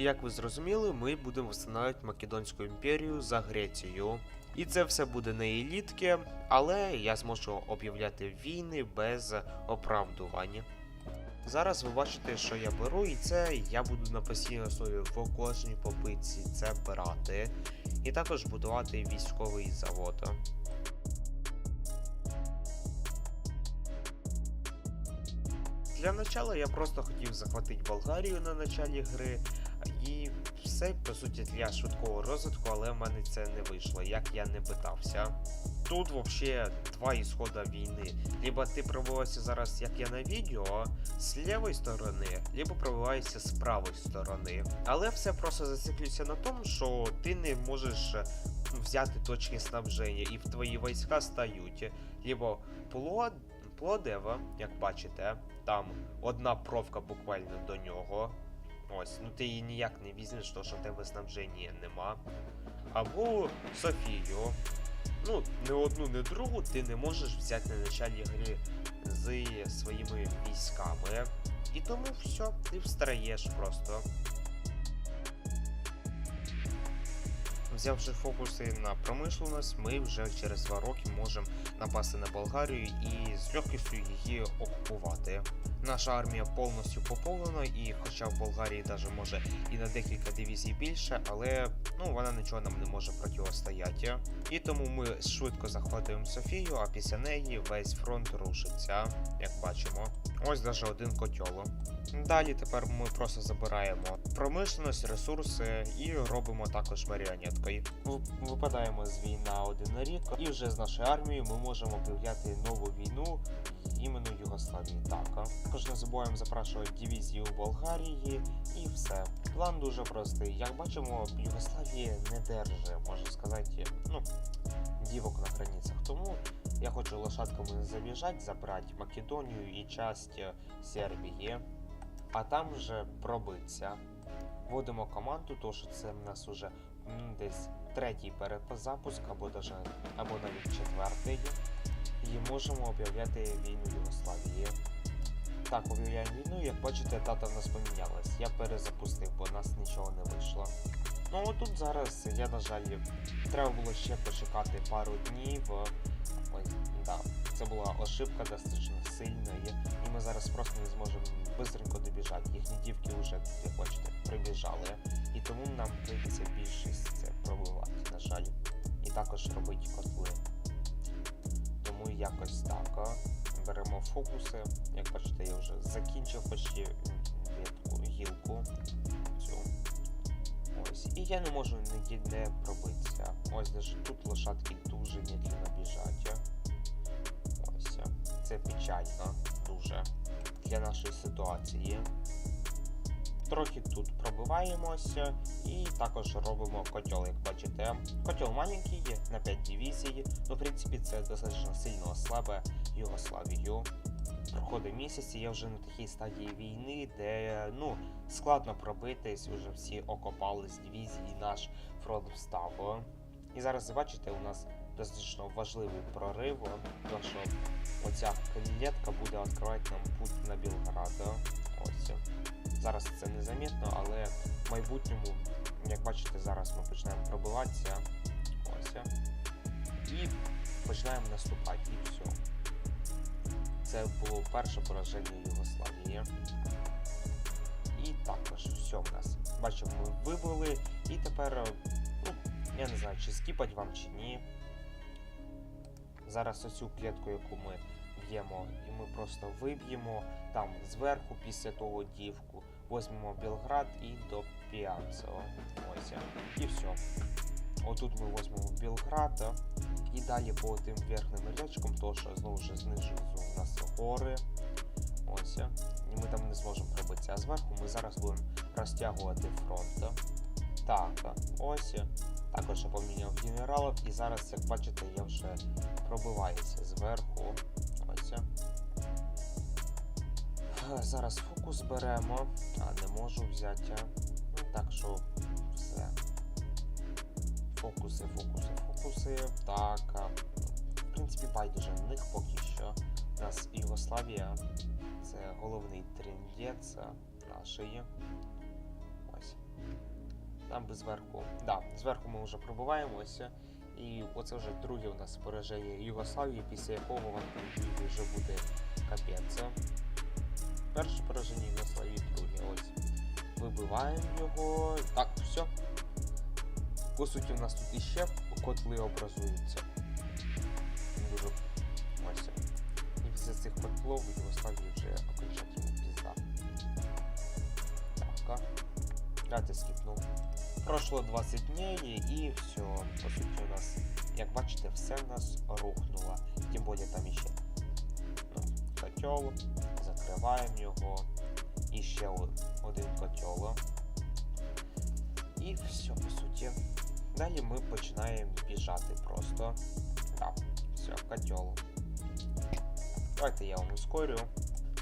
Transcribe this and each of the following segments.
І як ви зрозуміли, ми будемо встановлювати Македонську імперію за Грецію. І це все буде не елітки, але я зможу об'являти війни без оправдування. Зараз ви бачите, що я беру, і це я буду на постійній основі в кожній попитці це брати. І також будувати військовий завод. Для начала я просто хотів захватити Болгарію на началі гри, і все по суті для швидкого розвитку, але в мене це не вийшло, як я не питався. Тут вообще два ісхода війни. Либо ти пробиваєшся зараз, як я на відео, з лівої сторони, либо пробиваєшся з правої сторони. Але все просто зациклюється на тому, що ти не можеш е, взяти точки снабження, і в твої війська стають либо плод, плодева, як бачите, там одна провка буквально до нього. Ось, ну ти її ніяк не візьмеш, тому що в тебе снабження нема. Або Софію. Ну, не одну, не другу ти не можеш взяти на началі гри з своїми військами. І тому все, ти встаєш просто. Взявши фокуси на промишленість, ми вже через два роки можемо напасти на Болгарію і з легкістю її окупувати. Наша армія повністю поповнена, і хоча в Болгарії даже може і на декілька дивізій більше, але ну вона нічого нам не може протистояти. І тому ми швидко захватуємо Софію, а після неї весь фронт рушиться, як бачимо. Ось даже один котьол. Далі тепер ми просто забираємо промишленість, ресурси і робимо також маріонеткою. Випадаємо з війни на один рік, і вже з нашою армією ми можемо об'являти нову війну іменно Югославії. Так. Також не забуваємо запрашувати дивізії у Болгарії і все. План дуже простий. Як бачимо, Югославія не держить, можна сказати, ну, дівок на границях. Тому я хочу лошадками забіжати, забрати Македонію і часть е, Сербії, а там вже пробитися. Вводимо команду, то що це в нас уже десь третій перезапуск, або або навіть четвертий. І можемо об'являти війну Югославії. Так, об'являємо війну, як бачите, дата в нас помінялась. Я перезапустив, бо у нас нічого не вийшло. Ну от тут зараз я, на жаль, треба було ще почекати пару днів. Ой, да, це була ошибка достатньо сильна, і ми зараз просто не зможемо швидко добіжати. Їхні дівки вже, як бачите, прибіжали. І тому нам прийдеться більшість це пробивати, на жаль. І також робити котли. Тому якось так. Беремо фокуси. Як бачите, я вже закінчив почти гілку. Цю. Ось. І я не можу ніде пробитися. Ось даже тут лошадки дуже медленно біжать. Ось. Це печально дуже для нашої ситуації. Трохи тут пробиваємося і також робимо котел, як бачите. Котел маленький, на 5 дивізій. Ну, в принципі, це достатньо сильно слабе Югославію. Проходить місяць, і я вже на такій стадії війни, де ну, складно пробитись, вже всі окопались дивізії, наш фронт встав. І зараз бачите, у нас достатньо важливий прорив, тому що оця клітка буде відкривати нам путь на Білград. Ось. Зараз це незамітно, але в майбутньому, як бачите, зараз ми починаємо пробиватися. Ось. І починаємо наступати, і все. Це було перше пораження Югославії. І також все в нас. Бачимо, ми вибили, і тепер, ну, я не знаю, чи скіпать вам, чи ні. Зараз оцю клітку, яку ми б'ємо, і ми просто виб'ємо там зверху після того дівку. Возьмемо Білград і до Піанцево. Ось. І все. Отут ми возьмемо Білград. І далі по тим верхнім рядочкам, то що знову ж знизу у нас гори. Ось. І ми там не зможемо пробитися. А зверху ми зараз будемо розтягувати фронт. Так, ось. Також я поміняв генералів, і зараз, як бачите, я вже пробиваюся зверху. Зараз фокус беремо, а не можу взяти. Ну, так що все. Фокуси, фокуси, фокуси. Так. В принципі, байдуже на них поки що. У нас Югославія. Це головний трендець нашої. Ось. Там би зверху. Да, зверху ми вже пробиваємося. І оце вже друге у нас пораження Югославії, після якого вам вже буде капець. Перше пораження Югославії, друге. Ось. Вибиваємо його. Так, все. По суті, у нас тут іще котли образуються. Дуже ось. І після цих котлов у Югославії вже окончательно пізда. Так, а. Скіпнув. Пройшло 20 днів і все. По суті, у нас, як бачите, все в нас рухнуло. Тим більше там іще ну, котел, закриваємо його. І ще один котел. І все, по суті. Далі ми починаємо біжати просто. Так, все, котел. Давайте я вам ускорю.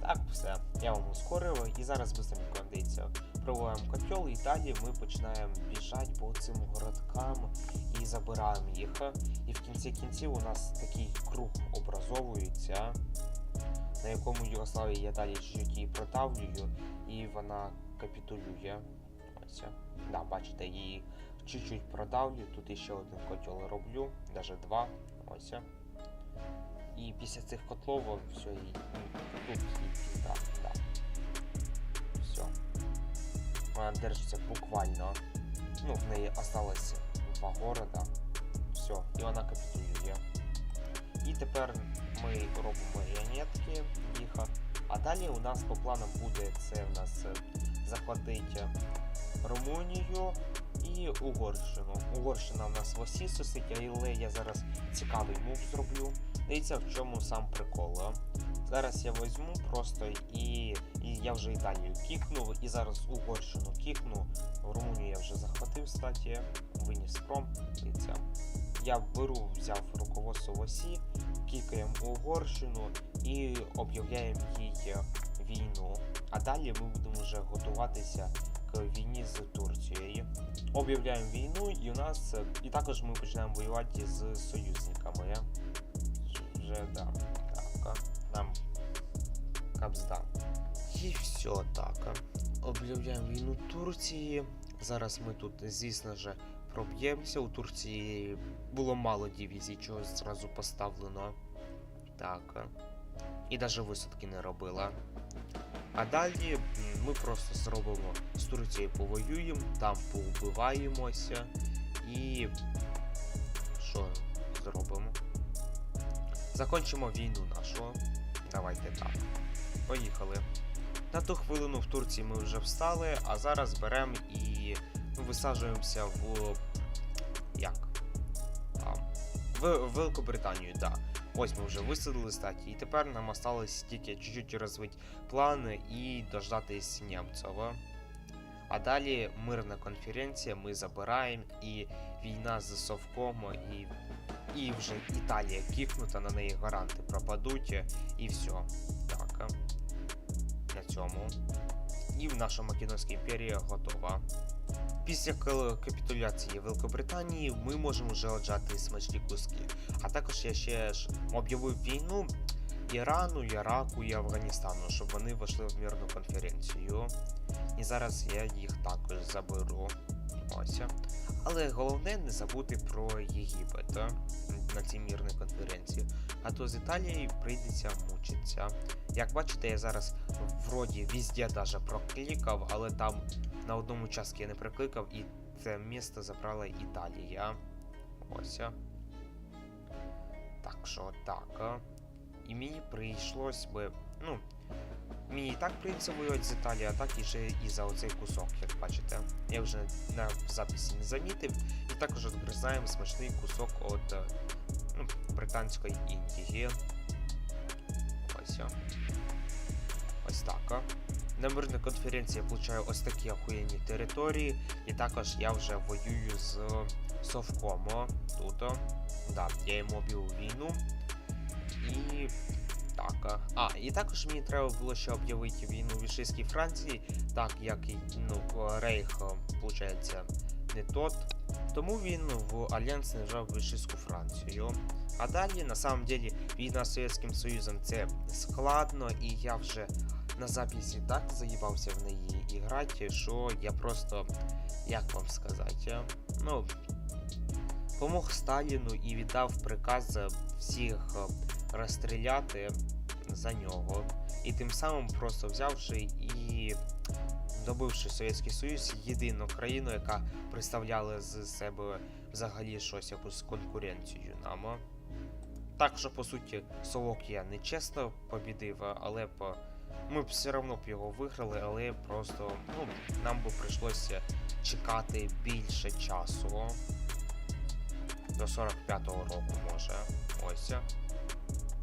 Так, все, я вам ускорив і зараз быстренько дивіться. Пробуємо котел і далі ми починаємо біжати по цим городкам і забираємо їх. І в кінці кінців у нас такий круг образовується, на якому Югославія я далі чуть-чуть її протавлюю, і вона капітулює. Ось. Да, бачите, її чуть-чуть продавлю. Тут іще один котел роблю, навіть два. Ось. І після цих котлов все, і тут і пізда, да. Все. Вона держиться буквально. Ну, в неї осталось два города. Все, і вона капітулює. І тепер ми робимо маріонетки їх. А далі у нас по планам буде це в нас е, захватити Румунію і Угорщину. Угорщина в нас в осі сусить, але я зараз цікавий мув зроблю. Дивіться, в чому сам прикол. Зараз я візьму просто і, і я вже Італію кікнув, і зараз Угорщину кікну. Румунію я вже захватив, кстати, виніс пром. Дивіться. Я беру, взяв руководство в осі, кікаємо Угорщину і об'являємо їй війну. А далі ми будемо вже готуватися к війні з Турцією. Об'являємо війну, і у нас і також ми починаємо воювати з союзниками. Вже да, так, нам капзда. І все так. Об'являємо війну Турції. Зараз ми тут, звісно ж, проб'ємося. У Турції було мало дивізій, чогось зразу поставлено. Так. І навіть висадки не робила. А далі ми просто зробимо з Турцією повоюємо, там поубиваємося і. Що зробимо? Закончимо війну нашу. Давайте так. Поїхали. На ту хвилину в Турції ми вже встали, а зараз беремо і висаджуємося в. Як? А, в Великобританію, так. Да. Ось ми вже висадили статі, і тепер нам осталось тільки чуть-чуть розвити плани і дождатись німців. А далі мирна конференція, ми забираємо і війна з Совком, і, і вже Італія кікнута, на неї гаранти пропадуть, і все. Так. На цьому. І наша Македонська імперія готова. Після капітуляції Великобританії ми можемо вже оджати смачні куски. А також я ще ж об'явив війну Ірану, Іраку і Афганістану, щоб вони вийшли в мирну конференцію. І зараз я їх також заберу. Ось. Але головне не забути про Єгипет на цій мирній конференції. А то з Італією прийдеться мучитися. Як бачите, я зараз вроді везде даже проклікав, але там на одному участку я не прикликав, і це місто забрала Італія. Ось. Так що так. І мені прийшлось би. Ну, мені і так воювати з Італією, а так і ще і за оцей кусок, як бачите. Я вже на записі не замітив. Також відгризаємо смачний кусок від е, ну, британської Індії. Ось. Ось так. На мирній конференції я получаю ось такі охуєнні території. І також я вже воюю з Совком. Тут. Да, я йому об'явив війну. І так. а. І також мені треба було ще об'явити війну Вішистській Франції, так як ну, Рейх, виходить, не тот. Тому він в Альянс не вжав Францію. А далі, на самом деле, війна з Совєтським Союзом це складно, і я вже на записі так заїбався в неї і грати, що я просто, як вам сказати, ну, помог Сталіну і віддав приказ всіх е, розстріляти за нього. І тим самим просто взявши і добивши Совєтський Союз єдину країну, яка представляла з себе взагалі щось якусь конкуренцію нам. Так що, по суті, Солок я не чесно побідив, але б ми б все одно б його виграли, але просто ну, нам би прийшлося чекати більше часу. До 45-го року, може. Ось.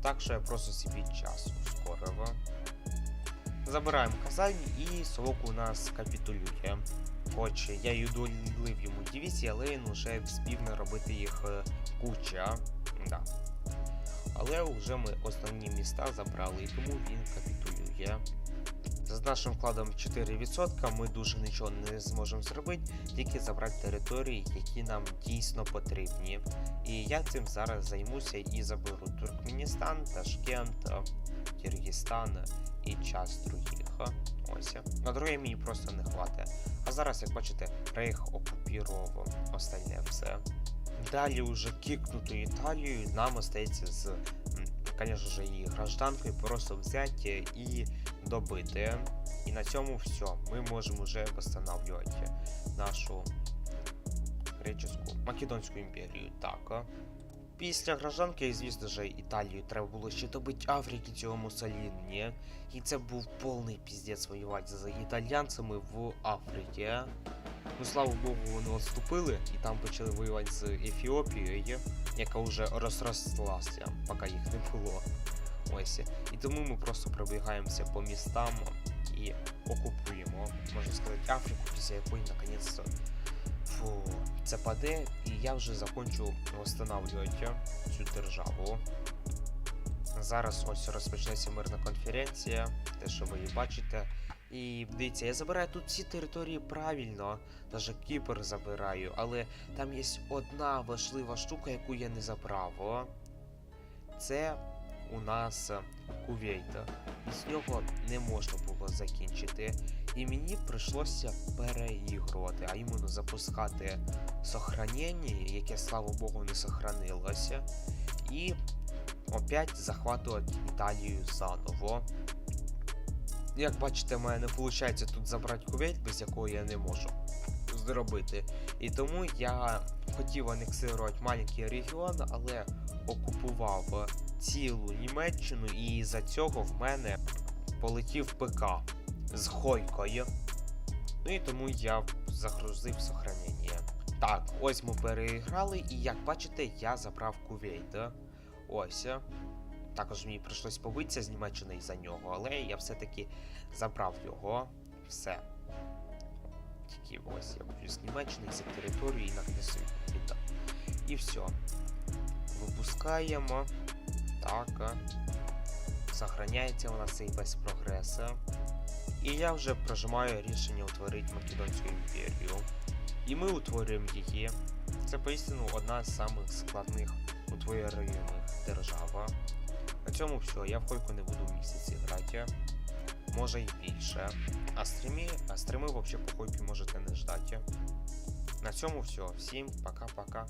Так що я просто собі час ускорив. Забираємо Казань і Солок у нас капітулює. Хоч я й удовольнив йому дивізії, але він вже вспів наробити їх е, куча. Да. Але вже ми основні міста забрали, і тому він капітулює. За нашим вкладом 4% ми дуже нічого не зможемо зробити, тільки забрати території, які нам дійсно потрібні. І я цим зараз займуся і заберу Туркменістан, Ташкент, Киргизстан і час других. Ось. На друге мені просто не хватить. А зараз, як бачите, Рейх окупірував остальне все. Далі уже кікнуту Італію нам остається з, конечно же, її гражданкою просто взяти і добити. І на цьому все. Ми можемо вже восстанавливати нашу греческу Македонську імперію. Так. Після гражданки, звісно ж, Італію треба було ще добити Африки цього Муссоліні. І це був повний піздець воювати з італьянцями в Африці. Ну, слава Богу, вони відступили і там почали воювати з Ефіопією, яка вже розрослася, поки їх не було. Ось. І тому ми просто пробігаємося по містам і окупуємо, можна сказати, Африку, після якої наконець це паде, і я вже закончу встановлювати цю державу. Зараз ось розпочнеться мирна конференція, те, що ви її бачите. І дивіться, я забираю тут всі території правильно, навіть Кіпр забираю, але там є одна важлива штука, яку я не забрав. Це у нас Кувейт. Без нього не можна було закінчити. І мені прийшлося переігрувати, а іменно запускати сохранення, яке, слава Богу, не сохранилося. І опять захватувати Італію заново. Як бачите, в мене не виходить тут забрати Кувейт, без якого я не можу зробити. І тому я хотів анексувати маленький регіон, але окупував цілу Німеччину, і за цього в мене полетів ПК з Хойкою. Ну і тому я загрузив сохранення. Так, ось ми переіграли, і як бачите, я забрав Кувейт. Ось. Також мені прийшлось побитися з Німеччини за нього, але я все-таки забрав його. Все. Тільки ось я буду з Німеччини за територію і накнесу віддам. І все. Випускаємо. Так. Сохраняється у нас цей весь прогрес. І я вже прожимаю рішення утворити Македонську імперію. І ми утворюємо її. Це поістину одна з самих складних утворюєних держав. На цьому все. Я в койку не буду місяці грати. Може і більше. А стрімі, а стріми взагалі по койці можете не ждати. На цьому все. Всім пока-пока.